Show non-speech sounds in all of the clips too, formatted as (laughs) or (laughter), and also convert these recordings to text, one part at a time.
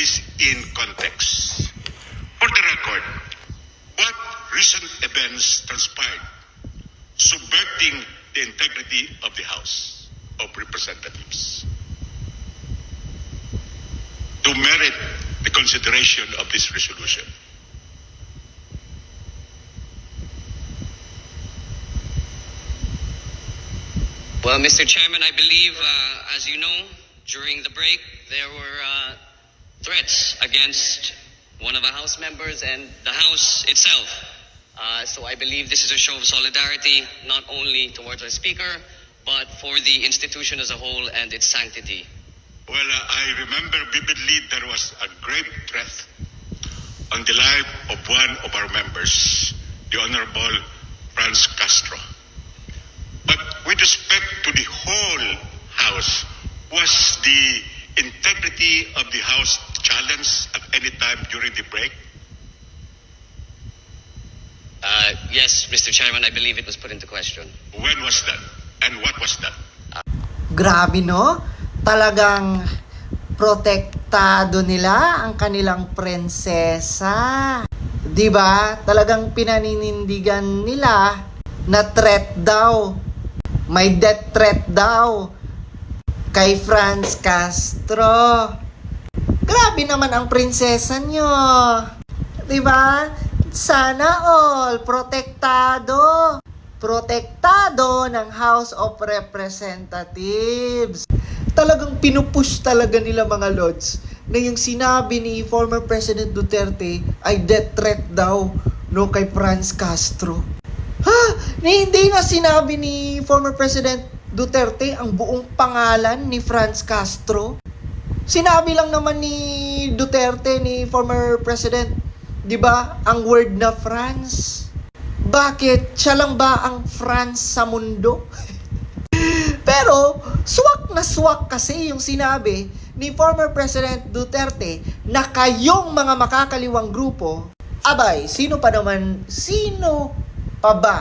this in context. For the record, what recent events transpired subverting the integrity of the House of Representatives to merit the consideration of this resolution? Well, Mr. Chairman, I believe, uh, as you know, during the break, there were uh, threats against one of the House members and the House itself. Uh, so I believe this is a show of solidarity, not only towards our Speaker, but for the institution as a whole and its sanctity. Well, uh, I remember vividly there was a grave threat on the life of one of our members, the Honorable Franz Castro. But with respect to the whole House, was the integrity of the House challenged at any time during the break? Uh, yes, Mr. Chairman, I believe it was put into question. When was that? And what was that? Grabe no? Talagang protektado nila ang kanilang prinsesa. 'Di ba? Talagang pinaninindigan nila na threat daw. May death threat daw kay Franz Castro. Grabe naman ang prinsesa nyo. 'Di ba? Sana all protektado. Protektado ng House of Representatives. Talagang pinupush talaga nila mga lords na yung sinabi ni former President Duterte ay death threat daw no kay Franz Castro. Ha? Ni hindi na sinabi ni former President Duterte ang buong pangalan ni Franz Castro. Sinabi lang naman ni Duterte ni former President, 'di ba, ang word na France. Bakit siya lang ba ang France sa mundo? (laughs) Pero swak na swak kasi yung sinabi ni former President Duterte na kayong mga makakaliwang grupo, abay, sino pa naman, sino pa ba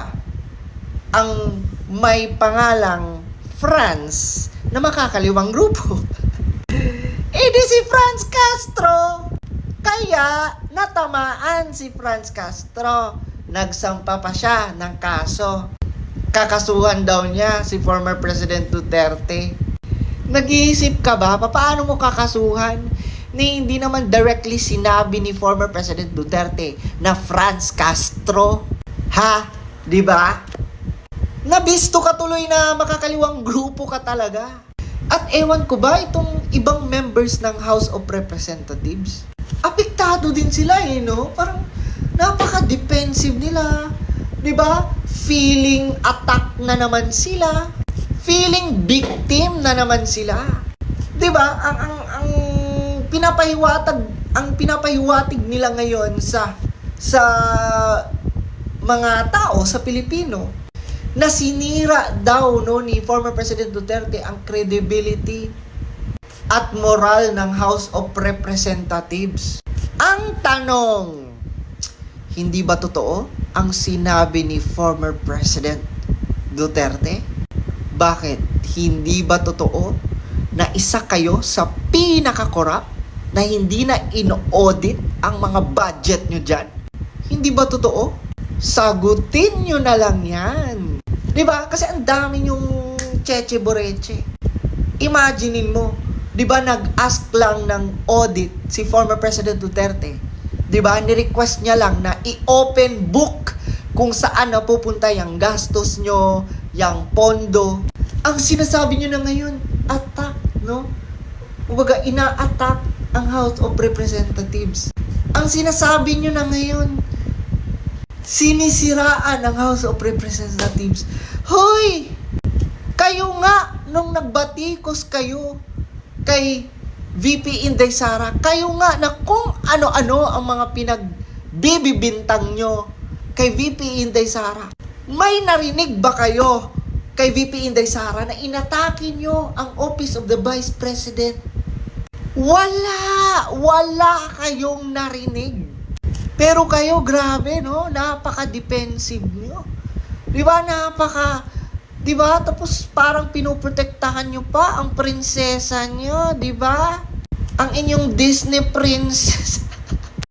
ang may pangalang France na makakaliwang grupo? (laughs) Eh di si Franz Castro. Kaya natamaan si Franz Castro. Nagsampa pa siya ng kaso. Kakasuhan daw niya si former President Duterte. Nag-iisip ka ba? Paano mo kakasuhan? Ni hindi naman directly sinabi ni former President Duterte na Franz Castro. Ha? 'Di ba? Nabisto ka tuloy na makakaliwang grupo ka talaga. At ewan ko ba itong ibang members ng House of Representatives? Apektado din sila eh, no? Parang napaka-defensive nila. 'Di ba? Feeling attack na naman sila. Feeling victim na naman sila. 'Di ba? Ang ang ang pinapahiwatig ang pinapahiwatig nila ngayon sa sa mga tao sa Pilipino na sinira daw no ni former President Duterte ang credibility at moral ng House of Representatives. Ang tanong, hindi ba totoo ang sinabi ni former President Duterte? Bakit hindi ba totoo na isa kayo sa pinakakorap na hindi na in-audit ang mga budget nyo dyan? Hindi ba totoo? Sagutin nyo na lang yan. 'Di ba? Kasi ang dami yung cheche boreche. Imaginein mo, 'di ba nag-ask lang ng audit si former President Duterte. 'Di ba? Ni-request niya lang na i-open book kung saan napupunta yung gastos nyo, yung pondo. Ang sinasabi nyo na ngayon, attack, no? Kumbaga, ina-attack ang House of Representatives. Ang sinasabi nyo na ngayon, sinisiraan ng House of Representatives. Hoy! Kayo nga, nung nagbatikos kayo kay VP Inday Sara, kayo nga na kung ano-ano ang mga pinagbibibintang nyo kay VP Inday Sara. May narinig ba kayo kay VP Inday Sara na inatake nyo ang Office of the Vice President? Wala! Wala kayong narinig. Pero kayo, grabe, no? Napaka-defensive nyo. Di ba? Napaka... Di ba? Tapos parang pinoprotektahan nyo pa ang prinsesa nyo, di ba? ang inyong Disney princess (laughs)